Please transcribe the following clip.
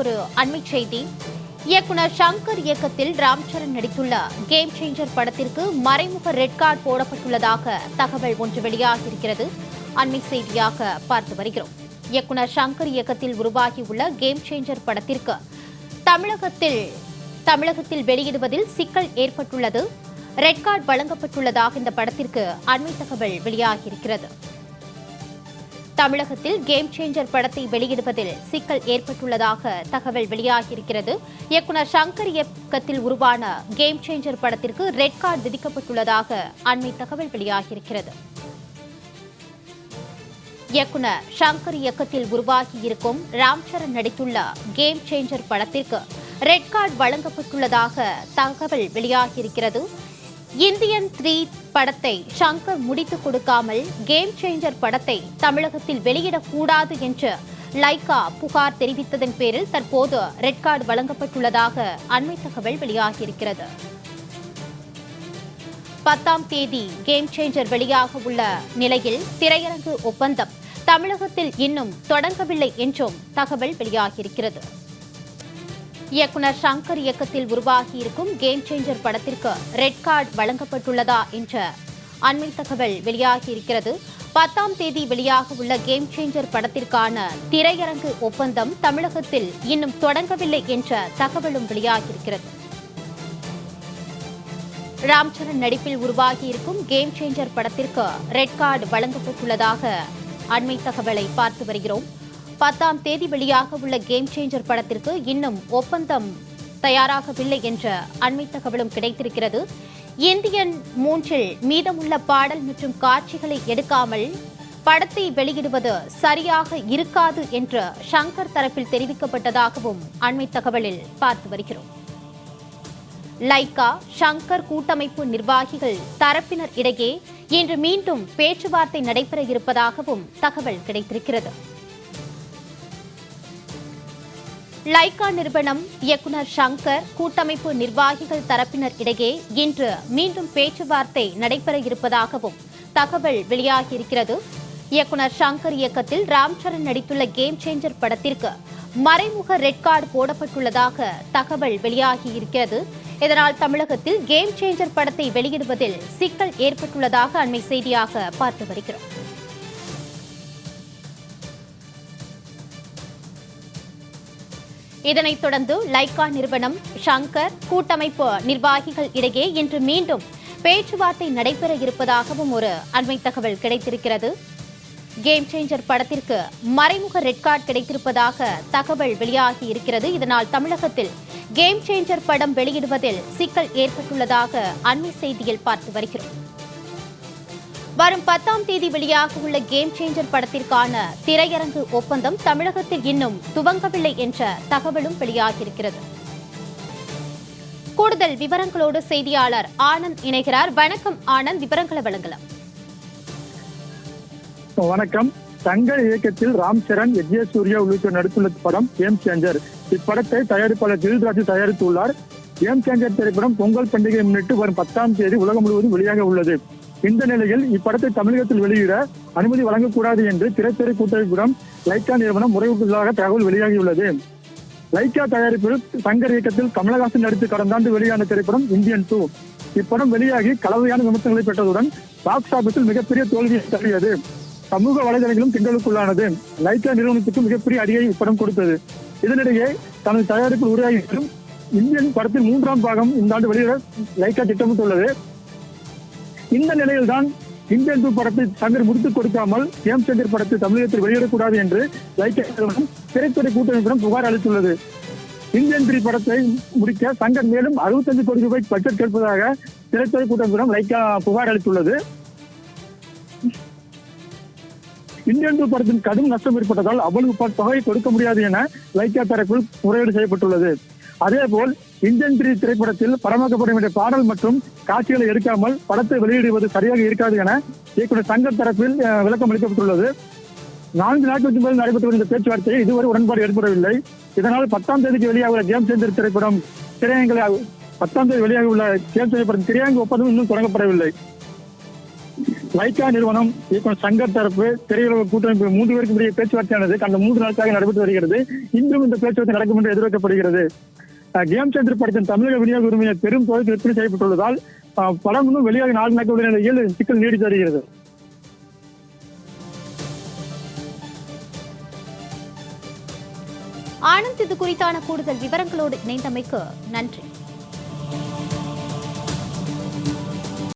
ஒரு அண்மை செய்தி. இயக்குனர் சங்கர் இயக்கத்தில் ராம்சரண் நடித்துள்ள கேம் சேஞ்சர் படத்திற்கு மறைமுக ரெட் கார்டு போடப்பட்டுள்ளதாக தகவல் ஒன்று வெளியாகியிருக்கிறது. அண்மை செய்தியாக பார்த்து வருகிறோம். இயக்குனர் சங்கர் இயக்கத்தில் உருவாகியுள்ள கேம் சேஞ்சர் படத்திற்கு தமிழகத்தில் தமிழகத்தில் வெளியிடுவதில் சிக்கல் ஏற்பட்டுள்ளது. ரெட் கார்டு வழங்கப்பட்டுள்ளதாக இந்த படத்திற்கு அண்மை தகவல் வெளியாகியிருக்கிறது. தமிழகத்தில் கேம் சேஞ்சர் படத்தை வெளியிடுவதில் சிக்கல் ஏற்பட்டுள்ளதாக தகவல் வெளியாகியிருக்கிறது. இயக்குனர் சங்கர் இயக்கத்தில் உருவான கேம் சேஞ்சர் படத்திற்கு ரெட் கார்டு விதிக்கப்பட்டுள்ளதாக அண்மை தகவல் வெளியாகியிருக்கிறது. இயக்குனர் சங்கர் இயக்கத்தில் உருவாகியிருக்கும் ராம்சரண் நடித்துள்ள கேம் சேஞ்சர் படத்திற்கு ரெட் கார்டு வழங்கப்பட்டுள்ளதாக தகவல் வெளியாகியிருக்கிறது. இந்தியன் த்ரீ படத்தை ஷங்கர் முடித்துக் கொடுக்காமல் கேம் சேஞ்சர் படத்தை தமிழகத்தில் வெளியிடக்கூடாது என்று லைகா புகார் தெரிவித்ததன் பேரில் தற்போது ரெட் கார்டு வழங்கப்பட்டுள்ளதாக அண்மை தகவல் வெளியாகியிருக்கிறது. பத்தாம் தேதி கேம் சேஞ்சர் வெளியாக உள்ள நிலையில் திரையரங்கு ஒப்பந்தம் தமிழகத்தில் இன்னும் தொடங்கவில்லை என்றும் தகவல் வெளியாகியிருக்கிறது. இயக்குனர் சங்கர் இயக்கத்தில் உருவாகியிருக்கும் கேம் சேஞ்சர் படத்திற்கு ரெட் கார்டு வழங்கப்பட்டுள்ளதா என்ற அண்மை தகவல் வெளியாகியிருக்கிறது. பத்தாம் தேதி வெளியாக உள்ள கேம் சேஞ்சர் படத்திற்கான திரையரங்கு ஒப்பந்தம் தமிழகத்தில் இன்னும் தொடங்கவில்லை என்ற தகவலும் வெளியாகியிருக்கிறது. ராம்சரண் நடிப்பில் உருவாகியிருக்கும் கேம் சேஞ்சர் படத்திற்கு ரெட் கார்டு வழங்கப்பட்டுள்ளதாக அண்மை தகவலை பார்த்து வருகிறோம். பத்தாம் தேதி வெளியாக உள்ள கேம் சேஞ்சர் படத்திற்கு இன்னும் ஒப்பந்தம் தயாராகவில்லை என்ற அண்மை தகவலும் கிடைத்திருக்கிறது. இந்தியன் மூன்றில் மீதமுள்ள பாடல் மற்றும் காட்சிகளை எடுக்காமல் படத்தை வெளியிடுவது சரியாக இருக்காது என்று ஷங்கர் தரப்பில் தெரிவிக்கப்பட்டதாகவும் அண்மை தகவலில் பார்த்து வருகிறோம். லைகா ஷங்கர் கூட்டமைப்பு நிர்வாகிகள் தரப்பினர் இடையே இன்று மீண்டும் பேச்சுவார்த்தை நடைபெற இருப்பதாகவும் தகவல் கிடைத்திருக்கிறது. லைகா நிறுவனம் இயக்குனர் சங்கர் கூட்டமைப்பு நிர்வாகிகள் தரப்பினர் இடையே இன்று மீண்டும் பேச்சுவார்த்தை நடைபெற இருப்பதாகவும் தகவல் வெளியாகியிருக்கிறது. இயக்குனர் ஷங்கர் இயக்கத்தில் ராம்சரண் நடித்துள்ள கேம் சேஞ்சர் படத்திற்கு மறைமுக ரெட் கார்டு போடப்பட்டுள்ளதாக தகவல் வெளியாகியிருக்கிறது. இதனால் தமிழகத்தில் கேம் சேஞ்சர் படத்தை வெளியிடுவதில் சிக்கல் ஏற்பட்டுள்ளதாக அண்மை செய்தியாக பார்த்து வருகிறோம். இதனைத் தொடர்ந்து லைகா நிறுவனம் ஷங்கர் கூட்டமைப்பு நிர்வாகிகள் இடையே இன்று மீண்டும் பேச்சுவார்த்தை நடைபெற இருப்பதாகவும் ஒரு அண்மை தகவல் கிடைத்திருக்கிறது. கேம் சேஞ்சர் படத்திற்கு மறைமுக ரெட் கார்டு கிடைத்திருப்பதாக தகவல் வெளியாகி இருக்கிறது. இதனால் தமிழகத்தில் கேம் சேஞ்சர் படம் வெளியிடுவதில் சிக்கல் ஏற்பட்டுள்ளதாக அண்மை செய்தியில் பார்த்து வருகிறோம். வரும் பத்தாம் தேதி வெளியாக உள்ள கேம் சேஞ்சர் படத்திற்கான திரையரங்கு ஒப்பந்தம் தமிழகத்தில் இன்னும் துவங்கவில்லை என்ற தகவலும் வெளியாகியிருக்கிறது. கூடுதல் விவரங்களோடு செய்தியாளர் ஆனந்த் இணைகிறார். வணக்கம் ஆனந்த் விவரங்களை வழங்கலாம். வணக்கம். தங்கள் இயக்கத்தில் ராம் சரண் எஸ் சூர்யா உள்ளிட்டோர் நடித்துள்ள படம் கேம் சேஞ்சர் இப்படத்தை தயாரிப்பாளர் தில்ராஜு தயாரித்துள்ளார். கேம் சேஞ்சர் திரைப்படம் பொங்கல் பண்டிகையை முன்னிட்டு வரும் பத்தாம் தேதி உலகம் முழுவதும் வெளியாக உள்ளது. இந்த நிலையில் இப்படத்தை தமிழகத்தில் வெளியிட அனுமதி வழங்கக்கூடாது என்று திரைத்துறை கூட்டமைப்பிடம் லைக்கா நிறுவனம் முறையிட்டுள்ளதாக தகவல் வெளியாகியுள்ளது. லைக்கா தயாரிப்பில் சங்கர் இயக்கத்தில் கமலஹாசன் நடித்து கடந்த ஆண்டு வெளியான திரைப்படம் இந்தியன் டூ இப்படம் வெளியாகி கலவையான விமர்சனங்களை பெற்றதுடன் பாக்ஸ் ஆபீஸில் மிகப்பெரிய தோல்வியை தள்ளியது. சமூக வலைதளங்களும் திங்களுக்குள்ளானது லைக்கா நிறுவனத்துக்கு மிகப்பெரிய அடியை இப்படம் கொடுத்தது. இதனிடையே தனது தயாரிப்பில் உருவாகி இந்தியன் படத்தின் மூன்றாம் பாகம் இந்த ஆண்டு வெளியிட லைக்கா திட்டமிட்டுள்ளது. இந்த நிலையில்தான் இந்தியன் டூ படத்தை சங்கர் முடித்துக் கொடுக்காமல் கேம் சங்கர் படத்தை தமிழகத்தில் வெளியிடக்கூடாது என்று லைக்கா நிறுவனம் திரைத்துறை கூட்டமைப்பிடம் புகார் அளித்துள்ளது. இந்தியன் த்ரீ படத்தை முடிக்க சங்கர் மேலும் அறுபத்தஞ்சு கோடி ரூபாய் பட்ஜெட் கேட்பதாக திரைத்துறை கூட்டமைப்பிடம் லைக்கா புகார் அளித்துள்ளது. இந்தியன் டூ படத்தின் கடும் நஷ்டம் ஏற்பட்டதால் அவ்வளவு தொகை கொடுக்க முடியாது என லைக்கா தரப்பில் முறையீடு செய்யப்பட்டுள்ளது. அதேபோல் இந்தியன் த்ரீ திரைப்படத்தில் பரமாக்கப்பட வேண்டிய பாடல் மற்றும் காட்சிகளை எடுக்காமல் படத்தை வெளியிடுவது சரியாக இருக்காது என இயக்குநர் சங்கர் தரப்பில் விளக்கம் அளிக்கப்பட்டுள்ளது. நான்கு நாட்களுக்கு மேல் நடைபெற்று வந்த பேச்சுவார்த்தையை இதுவரை உடன்பாடு ஏற்படவில்லை. இதனால் பத்தாம் தேதிக்கு வெளியாக உள்ள கேம் சேஞ்சர் திரைப்படம் திரையங்களை பத்தாம் தேதி வெளியாக உள்ள கேம் திரைப்படம் படம் திரையங்க ஒப்பந்தம் இன்னும் தொடங்கப்படவில்லை. லைகா நிறுவனம் இயக்குனர் சங்கர் தரப்பு திரையுலக கூட்டமைப்பு மூன்று பேருக்கு இடையே பேச்சுவார்த்தையானது கடந்த மூன்று நாட்களாக நடைபெற்று வருகிறது. இன்றும் இந்த பேச்சுவார்த்தை நடக்கும் என்று எதிர்பார்க்கப்படுகிறது. கேம் சேஞ்சர் படத்தின் தமிழக விநியோக உரிமையை பெரும் தொகைக்கு விற்பனை செய்யப்பட்டுள்ளதால் படம் இன்னும் வெளியாக நாலு நாட்கள் நிலையில் சிக்கல் நீடித்து வருகிறது. ஆனந்த் இது குறித்தான கூடுதல் விவரங்களோடு இணைந்தமைக்கு நன்றி.